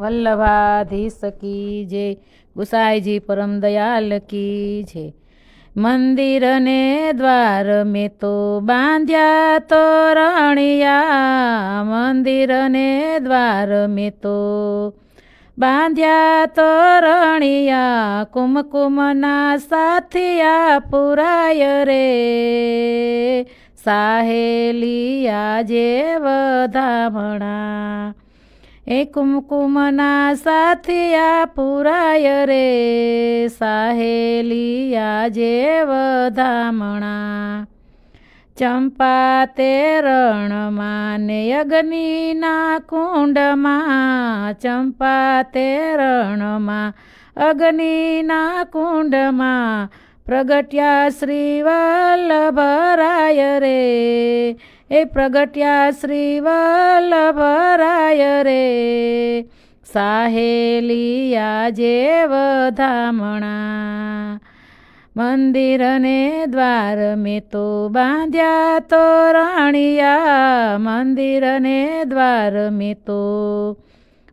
વલ્લભાધીશ કી જે, ગુસાઈજી પરમ દયાલ કી છે મંદિર ને દ્વાર મેં તો બાંધ્યા તો રણિયા મંદિર ને દ્વાર મેં તો બાંધ્યા તો રણિયા, કુમકુમના સાથિયા પુરાય રે. સાહેલિયા જે વધામણા એ કુમકુમના સાથિયા પુરાય રે, સાહેલિયા જે વધામણા. ચંપા તે રણમાં ને અગ્નિના કુંડમાં, ચંપા તે રણમાં, અગ્નિના કુંડમાં, પ્રગટ્યા શ્રી વલ્લભરાય રે. એ પ્રગટ્યા શ્રી વલ્લભરાય રે. સાહેલિયા જે વધામણા મંદિરને દ્વાર મેં તો બાંધ્યા તો રાણિયા મંદિરને દ્વાર મેં તો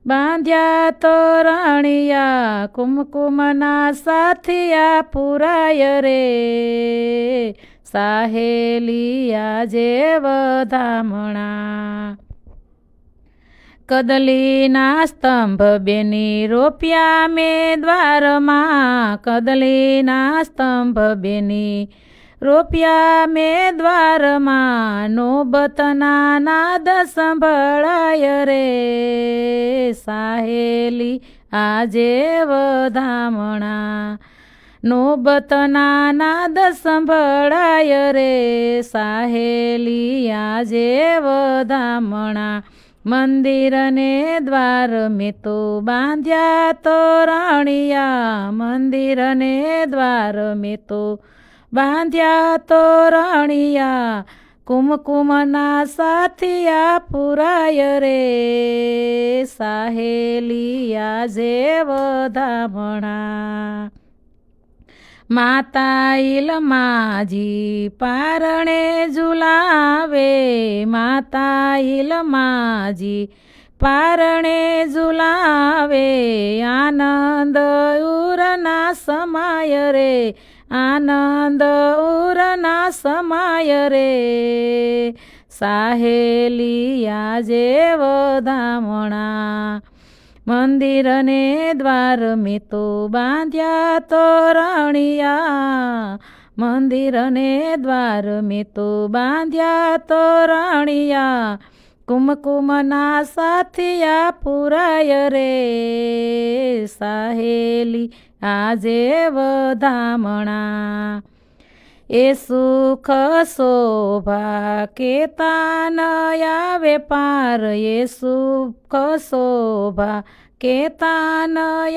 બાંધ્યા તો રાણિયા કુમકુમના સાથિયા પુરાય રે. સાહેલિયા જે વધામણા કદલીના સ્તંભ બેની રોપ્યા મેં દ્વારમાં. કદલીના સ્તંભ બેની રોપ્યા મેં દ્વારમાં. નોબતના નાદ સંભળાય રે સાહેલી આજે વધામણા નોબતના નાદ સંભળાય રે, સાહેલી આજે વધામણા. મંદિરને દ્વાર મેં તો બાંધ્યા તો રાણિયા. મંદિરને દ્વાર મેં તો બાંધ્યા તો રાણિયા. કુમકુમના સાથિયા પુરાય રે સાહેલિયા જે વધામણા. માતા ઇલમાજી પારણે ઝુલાવે. માતા ઇલમાજી પારણે ઝુલાવે. આનંદ ઉરના સમાય રે. આનંદ ઉરના સમાય રે. સાહેલિયા જે વધામણા. મંદિરને દ્વાર મેં તો બાંધ્યા તો રાણિયા. મંદિરને દ્વાર મેં તો બાંધ્યા તો રાણિયા. કુમકુમના સાથિયા પુરાય રે. સાહેલી આજે વધામણા. એ સુખ શોભા કેતા આવે પાર. એ સુખ શોભા કેતા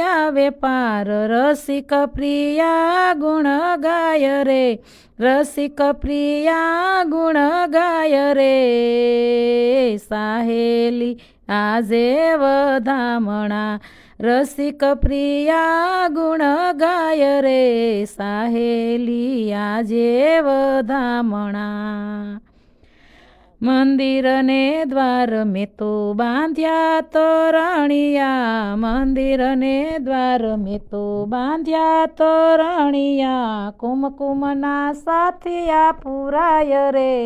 આવે પાર. રસિક પ્રિયા ગુણ ગાય રે. રસિક પ્રિયા ગુણ ગાય રે. સાહેલી, આજે વધામણા રસિક પ્રિયા ગુણ ગાય રે, સાહેલી આજે વધામણા. મંદિરને દ્વાર મેં તો બાંધ્યા તોરણિયા, મંદિરને દ્વાર મેં તો બાંધ્યા તોરણિયા, કુમકુમના સાથિયા પુરાય રે.